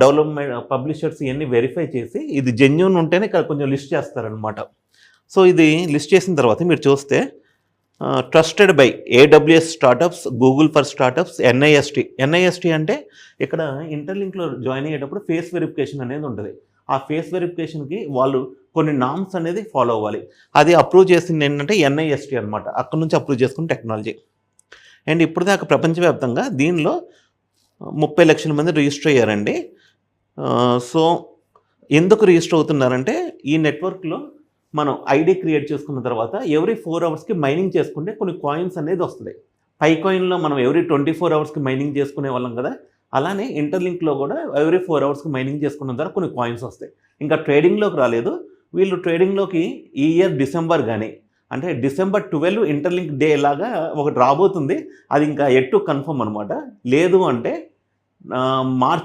Development publishers ఇవన్నీ verify చేసి ఇది జెన్యున్ ఉంటేనే ఇక్కడ కొంచెం లిస్ట్ చేస్తారనమాట సో ఇది లిస్ట్ చేసిన తర్వాత మీరు చూస్తే trusted by AWS startups Google for startups NIST. NIST అంటే ఇక్కడ ఇంటర్లింక్లో జాయిన్ అయ్యేటప్పుడు ఫేస్ వెరిఫికేషన్ అనేది ఉంటుంది. ఆ ఫేస్ వెరిఫికేషన్కి వాళ్ళు కొన్ని నామ్స్ అనేది ఫాలో అవ్వాలి. అది అప్రూవ్ చేసింది ఏంటంటే ఎన్ఐఎస్టి అనమాట అక్కడ నుంచి అప్రూవ్ చేసుకున్న టెక్నాలజీ. అండ్ ఇప్పుడు దాకా ప్రపంచవ్యాప్తంగా దీనిలో ముప్పై లక్షల మంది రిజిస్టర్ అయ్యారండి. సో ఎందుకు రిజిస్టర్ అవుతున్నారంటే ఈ నెట్వర్క్లో మనం ఐడి క్రియేట్ చేసుకున్న తర్వాత ఎవ్రీ ఫోర్ అవర్స్కి మైనింగ్ చేసుకుంటే కొన్ని కాయిన్స్ అనేది వస్తుంది పై కాయిన్లో మనం ఎవ్రీ ట్వంటీ ఫోర్ అవర్స్కి మైనింగ్ చేసుకునే వాళ్ళం కదా. అలానే ఇంటర్లింక్లో కూడా ఎవ్రీ ఫోర్ అవర్స్కి మైనింగ్ చేసుకున్న ద్వారా కొన్ని కాయిన్స్ వస్తాయి. ఇంకా ట్రేడింగ్లోకి రాలేదు. వీళ్ళు ట్రేడింగ్లోకి ఈ ఇయర్ డిసెంబర్ కానీ అంటే డిసెంబర్ ట్వెల్వ్ ఇంటర్లింక్ డే లాగా ఒకటి రాబోతుంది. అది ఇంకా ఎట్టు కన్ఫర్మ్ అనమాట. లేదు అంటే ఆ, మార్చ్